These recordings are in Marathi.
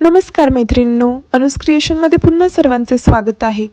नमस्कार मैत्रिणींनो अनुस क्रिएशनमध्ये पुन्हा सर्वांचे स्वागत आहे.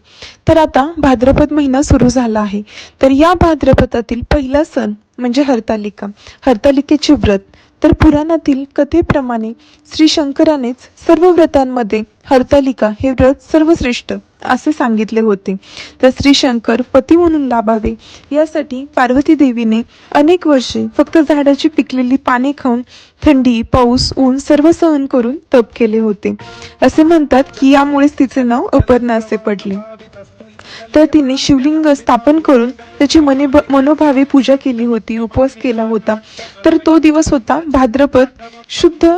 तर आता भाद्रपद महिना सुरू झाला आहे. तर या भाद्रपदातील पहिला सण म्हणजे हरतालिका. हरतालिकेचे व्रत. तर पुराणातील कथेप्रमाणे श्री शंकरानेच सर्व व्रतांमध्ये हरतालिका हे व्रत सर्वश्रेष्ठ असे सांगितले होते. तर श्री शंकर पती म्हणून लाभावे. यासाठी पार्वती देवीने अनेक वर्षे फक्त झाडाची पिकलेली पाने खाऊन थंडी पाऊस ऊन सर्व सहन करून तप केले होते. असे म्हणतात की यामुळेच तिचे नाव अपर्णा असे पडले. तर तिने शिवलिंग स्थापन करून त्याची मने मनोभावे पूजा केली होती उपवास केला होता. तर तो दिवस होता भाद्रपद शुद्ध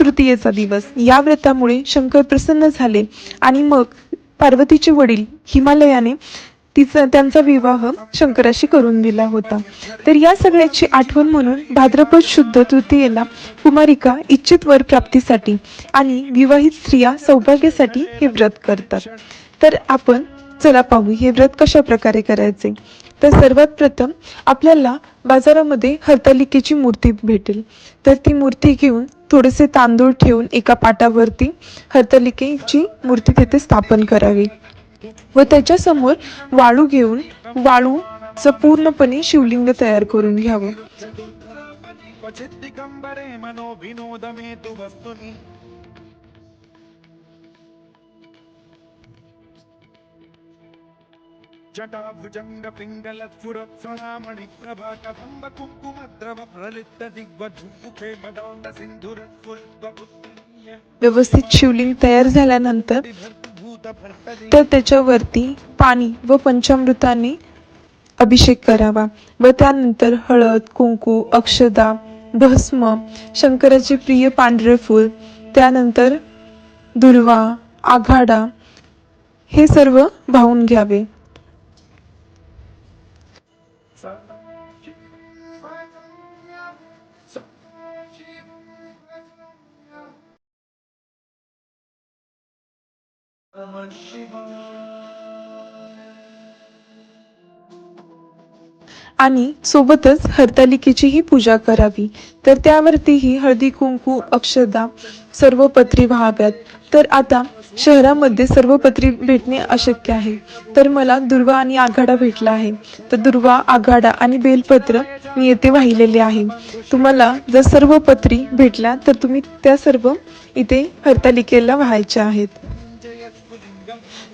तृतीयेचा दिवस. या व्रतामुळे शंकर प्रसन्न झाले आणि मग पार्वतीचे वडील हिमालयाने तिचा त्यांचा विवाह शंकराशी करून दिला होता. तर या सगळ्याची आठवण म्हणून भाद्रपद शुद्ध तृतीयेला कुमारिका इच्छित वर प्राप्तीसाठी आणि विवाहित स्त्रिया सौभाग्यासाठी हे व्रत करतात. तर आपण चला पाहू हे व्रत कशा प्रकारे करायचे? तर सर्वात प्रथम आपल्याला बाजारामध्ये हरतालिकेची मूर्ती भेटेल. तर ती मूर्ती घेऊन थोडेसे तांदूळ ठेवून एका पाटावरती हरतालिकेची मूर्ती तिथे स्थापन करावी. व त्याच्यासमोर वाळू घेऊन वाळूचं पूर्णपणे शिवलिंग तयार करून घ्यावं. जटाभुजङ्ग पिङ्गलत्फुरत्सणामणि प्रभाकबम्ब कुङ्कुमद्रव प्रलिप्त दिग्वधुमुखे मदान्त सिन्धुरत्फुल्बबुद्धिय व्यवस्थित शिवलिंग तयार झाल्यानंतर तर त्याच्यावरती पाणी व पंचामृताने अभिषेक करावा व त्यानंतर हळद कुंकू अक्षदा भस्म शंकराचे प्रिय पांढरे फूल त्यानंतर दुर्वा आघाडा हे सर्व वाहून घ्यावे. आणि सोबतच हरतालिकेचीही पूजा करावी. तर त्यावरतीही हळदी कुंकू अक्षदा सर्व पत्री व्हाव्यात. तर आता शहरामध्ये सर्व पत्री भेटणे अशक्य आहे. तर मला दुर्वा आणि आघाडा भेटला आहे. तर दुर्वा आघाडा आणि बेलपत्र मी येथे वाहिलेले आहे. तुम्हाला जर सर्व पत्री भेटल्या तर तुम्ही त्या सर्व इथे हरतालिकेला व्हायच्या आहेत.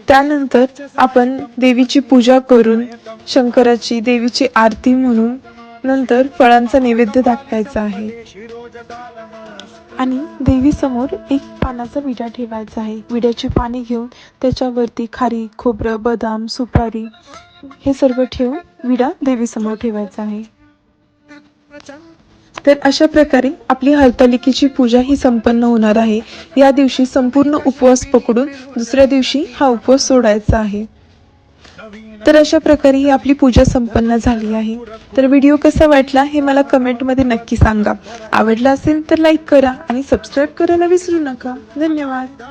त्यानंतर आपण देवीची पूजा करून शंकराची देवीची आरती म्हणून नंतर फळांचा नैवेद्य दाखवायचा आहे. आणि देवीसमोर एक पानाचा विडा ठेवायचा आहे. विड्याची पाने घेऊन त्याच्यावरती खारी खोबरं बदाम सुपारी हे सर्व ठेवून विडा देवीसमोर ठेवायचा आहे. तर अशा प्रकारे आपली हरतालिकेची पूजा ही संपन्न होणार आहे. या दिवशी संपूर्ण उपवास पकडून दुसऱ्या दिवशी हा उपवास सोडायचा आहे. तर अशा प्रकारे ही आपली पूजा संपन्न झाली आहे. तर व्हिडिओ कसा वाटला हे मला कमेंटमध्ये नक्की सांगा. आवडला असेल तर लाईक करा आणि सबस्क्राईब करायला विसरू नका. धन्यवाद.